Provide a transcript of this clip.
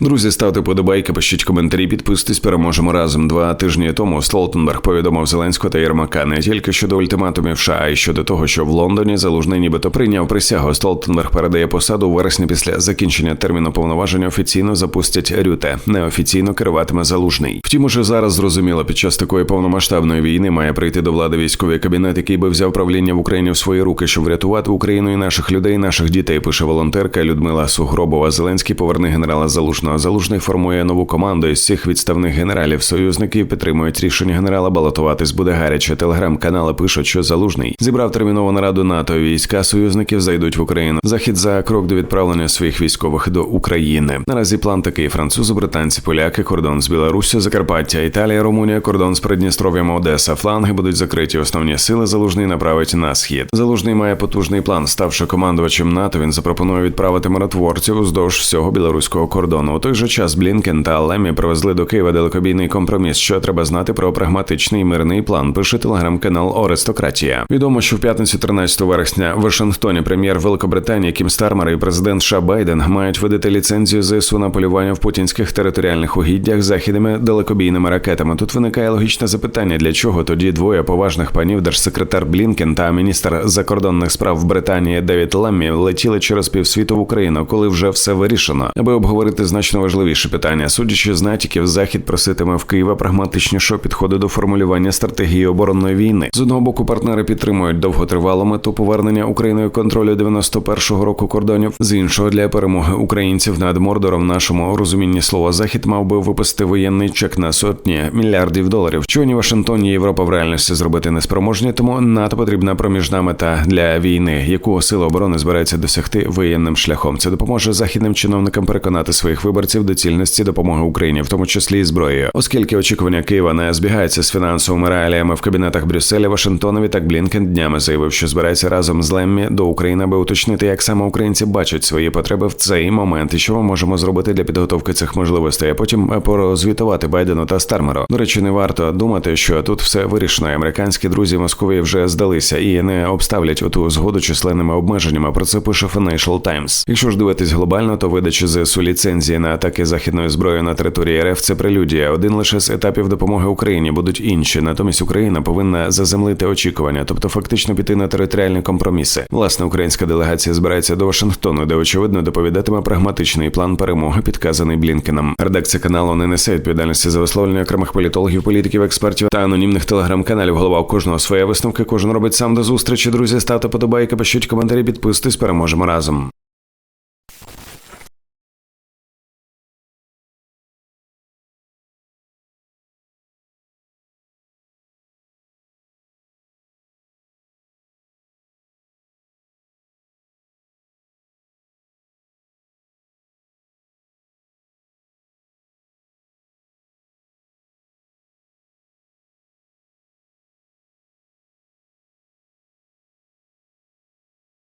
Друзі, ставте подобайки, пишіть коментарі, підписуйтесь, переможемо разом. Два тижні тому Столтенберг повідомив Зеленського та Єрмака не тільки щодо ультиматумів США, а й щодо того, що в Лондоні залужний нібито прийняв присягу. Столтенберг передає посаду у вересні після закінчення терміну повноваження. Офіційно запустять Рюте, неофіційно керуватиме залужний. Втім, уже зараз зрозуміло, під час такої повномасштабної війни має прийти до влади військовий кабінет, який би взяв правління в Україні в свої руки, щоб врятувати Україну і наших людей, наших дітей. Пише волонтерка Людмила Сугробова. Зеленський поверне генерала Залужного. Залужний формує нову команду із цих відставних генералів. Союзників підтримують рішення генерала балотуватись буде гаряче. Телеграм-канали пишуть, що залужний зібрав термінову нараду НАТО. Війська союзників зайдуть в Україну. Захід за крок до відправлення своїх військових до України. Наразі план такий: французи, британці, поляки, кордон з Білоруссю, Закарпаття, Італія, Румунія, кордон з Придністров'ям, Одеса. Фланги будуть закриті. Основні сили залужний направить на схід. Залужний має потужний план. Ставши командувачем НАТО, він запропонує відправити миротворців уздовж всього білоруського кордону. Той же час Блінкен та Лемі привезли до Києва далекобійний компроміс. Що треба знати про прагматичний мирний план? Пише телеграм-канал Ористократія. Відомо, що в п'ятницю 13 вересня в Вашингтоні прем'єр Великобританії Кім Стармер і президент США Байден мають видати ліцензію ЗСУ на полювання в путінських територіальних угіддях західними далекобійними ракетами. Тут виникає логічне запитання, для чого тоді двоє поважних панів, держсекретар Блінкен та міністр закордонних справ Британії Девід Ламмі летіли через півсвіту в Україну, коли вже все вирішено, аби обговорити значно важливіше питання. Судячи з натяків, захід проситиме в Києва прагматичнішого підходу до формулювання стратегії оборонної війни. З одного боку, партнери підтримують довготривалу мету повернення Україною контролю 91-го року кордонів. З іншого для перемоги українців над Мордором, нашому розумінні слова захід мав би випустити воєнний чек на сотні мільярдів доларів. Чого ні Вашингтон, ні Європа в реальності зробити не спроможні, тому НАТО потрібна проміжна мета для війни, яку сили оборони збираються досягти воєнним шляхом. Це допоможе західним чиновникам переконати своїх виборців доцільності допомоги Україні, в тому числі і зброєю, оскільки очікування Києва не збігаються з фінансовими реаліями в кабінетах Брюсселя, Вашингтонові. Так Блінкен днями заявив, що збирається разом з Леммі до України, аби уточнити, як саме українці бачать свої потреби в цей момент, і що ми можемо зробити для підготовки цих можливостей, а потім порозвітувати Байдену та Стармеру. До речі, не варто думати, що тут все вирішено. Американські друзі Московії вже здалися і не обставлять оту згоду численними обмеженнями. Про це пише Financial Times. Якщо ж дивитись глобально, то видача ЗСУ ліцензії на атаки західною зброєю на території РФ це прелюдія. Один лише з етапів допомоги Україні будуть інші. Натомість Україна повинна заземлити очікування, тобто фактично піти на територіальні компроміси. Власне, українська делегація збирається до Вашингтону, де очевидно доповідатиме прагматичний план перемоги, підказаний Блінкеном. Редакція каналу не несе відповідальності за висловлення окремих політологів, політиків, експертів та анонімних телеграм-каналів. Голова у кожного своє висновки. Кожен робить сам до зустрічі. Друзі, ставте подобайки, пишіть коментарі, підписуйтесь, переможемо разом.